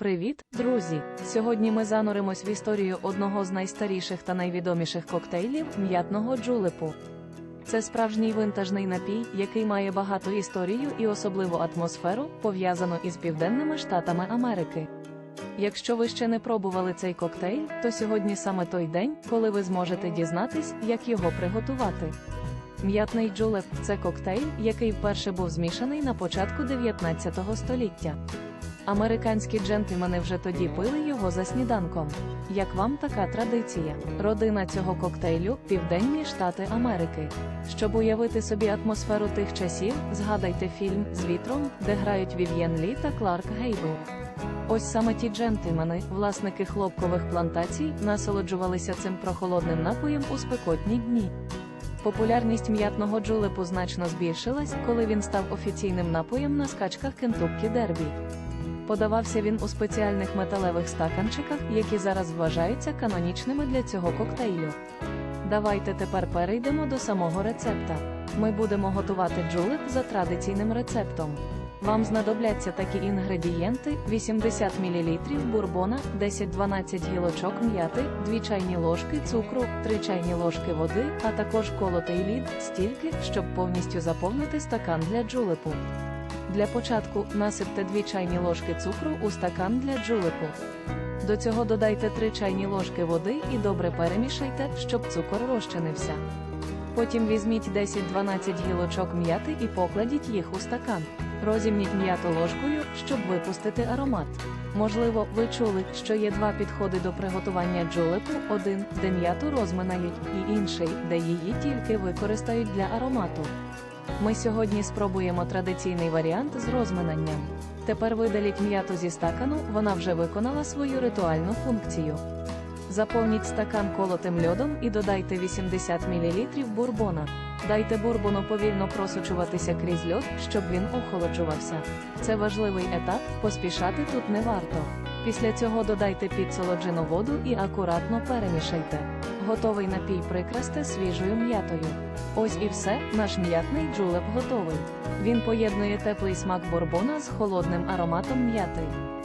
Привіт, друзі! Сьогодні ми зануримось в історію одного з найстаріших та найвідоміших коктейлів м'ятного джулепу. Це справжній винтажний напій, який має багату історію і особливу атмосферу, пов'язану із південними штатами Америки. Якщо ви ще не пробували цей коктейль, то сьогодні саме той день, коли ви зможете дізнатись, як його приготувати. М'ятний джулеп це коктейль, який вперше був змішаний на початку 19 століття. Американські джентльмени вже тоді пили його за сніданком. Як вам така традиція? Родина цього коктейлю Південні Штати Америки. Щоб уявити собі атмосферу тих часів, згадайте фільм з вітром, де грають Вів'єн Лі та Кларк Гейбл. Ось саме ті джентльмени, власники хлопкових плантацій, насолоджувалися цим прохолодним напоєм у спекотні дні. Популярність м'ятного джулепу значно збільшилась, коли він став офіційним напоєм на скачках Кентуккі Дербі. Подавався він у спеціальних металевих стаканчиках, які зараз вважаються канонічними для цього коктейлю. Давайте тепер перейдемо до самого рецепта. Ми будемо готувати джулеп за традиційним рецептом. Вам знадобляться такі інгредієнти: 80 мл бурбона, 10-12 гілочок м'яти, 2 чайні ложки цукру, 3 чайні ложки води, а також колотий лід, стільки, щоб повністю заповнити стакан для джулепу. Для початку насипте 2 чайні ложки цукру у стакан для джулепу. До цього додайте 3 чайні ложки води і добре перемішайте, щоб цукор розчинився. Потім візьміть 10-12 гілочок м'яти і покладіть їх у стакан. Розімніть м'яту ложкою, щоб випустити аромат. Можливо, ви чули, що є два підходи до приготування джулепу: один, де м'яту розминають, і інший, де її тільки використають для аромату. Ми сьогодні спробуємо традиційний варіант з розминанням. Тепер видаліть м'яту зі стакану, вона вже виконала свою ритуальну функцію. Заповніть стакан колотим льодом і додайте 80 мл бурбона. Дайте бурбону повільно просочуватися крізь льод, щоб він охолоджувався. Це важливий етап, поспішати тут не варто. Після цього додайте підсолоджену воду і акуратно перемішайте. Готовий напій прикрасти свіжою м'ятою. Ось і все, наш м'ятний джулеп готовий. Він поєднує теплий смак бурбона з холодним ароматом м'яти.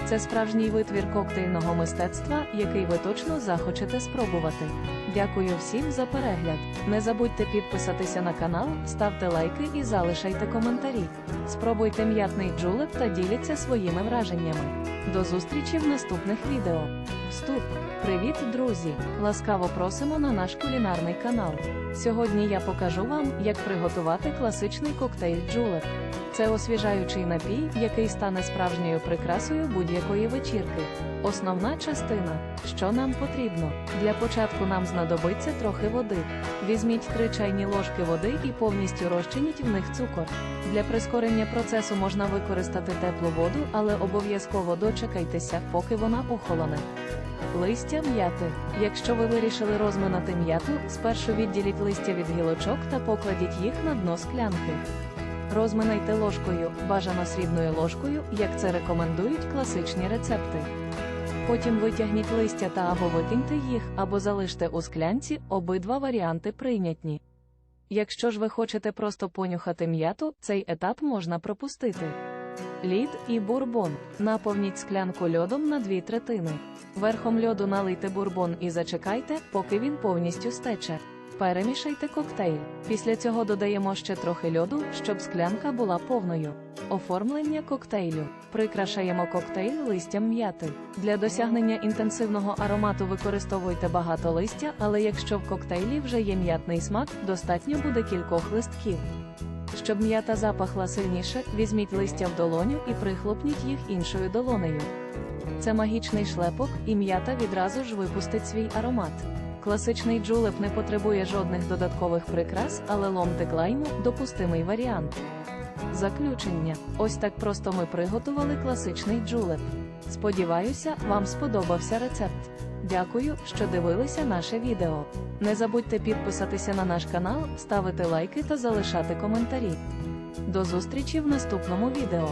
Це справжній витвір коктейльного мистецтва, який ви точно захочете спробувати. Дякую всім за перегляд. Не забудьте підписатися на канал, ставте лайки і залишайте коментарі. Спробуйте м'ятний джулеп та діліться своїми враженнями. До зустрічі в наступних відео. Вступ! Привіт, друзі! Ласкаво просимо на наш кулінарний канал. Сьогодні я покажу вам, як приготувати класичний коктейль джулеп. Це освіжаючий напій, який стане справжньою прикрасою будь-якої вечірки. Основна частина, що нам потрібно. Для початку нам знадобиться трохи води. Візьміть 3 чайні ложки води і повністю розчиніть в них цукор. Для прискорення процесу можна використати теплу воду, але обов'язково дочекайтеся, поки вона охолоне. Листя м'яти. Якщо ви вирішили розминати м'яту, спершу відділіть листя від гілочок та покладіть їх на дно склянки. Розминайте ложкою, бажано срібною ложкою, як це рекомендують класичні рецепти. Потім витягніть листя та або викиньте їх, або залиште у склянці, обидва варіанти прийнятні. Якщо ж ви хочете просто понюхати м'яту, цей етап можна пропустити. Лід і бурбон. Наповніть склянку льодом на дві третини. Верхом льоду налийте бурбон і зачекайте, поки він повністю стече. Перемішайте коктейль. Після цього додаємо ще трохи льоду, щоб склянка була повною. Оформлення коктейлю. Прикрашаємо коктейль листям м'яти. Для досягнення інтенсивного аромату використовуйте багато листя, але якщо в коктейлі вже є м'ятний смак, достатньо буде кількох листків. Щоб м'ята запахла сильніше, візьміть листя в долоню і прихлопніть їх іншою долонею. Це магічний шлепок, і м'ята відразу ж випустить свій аромат. Класичний джулеп не потребує жодних додаткових прикрас, але ломтик лайму допустимий варіант. Заключення. Ось так просто ми приготували класичний джулеп. Сподіваюся, вам сподобався рецепт. Дякую, що дивилися наше відео. Не забудьте підписатися на наш канал, ставити лайки та залишати коментарі. До зустрічі в наступному відео.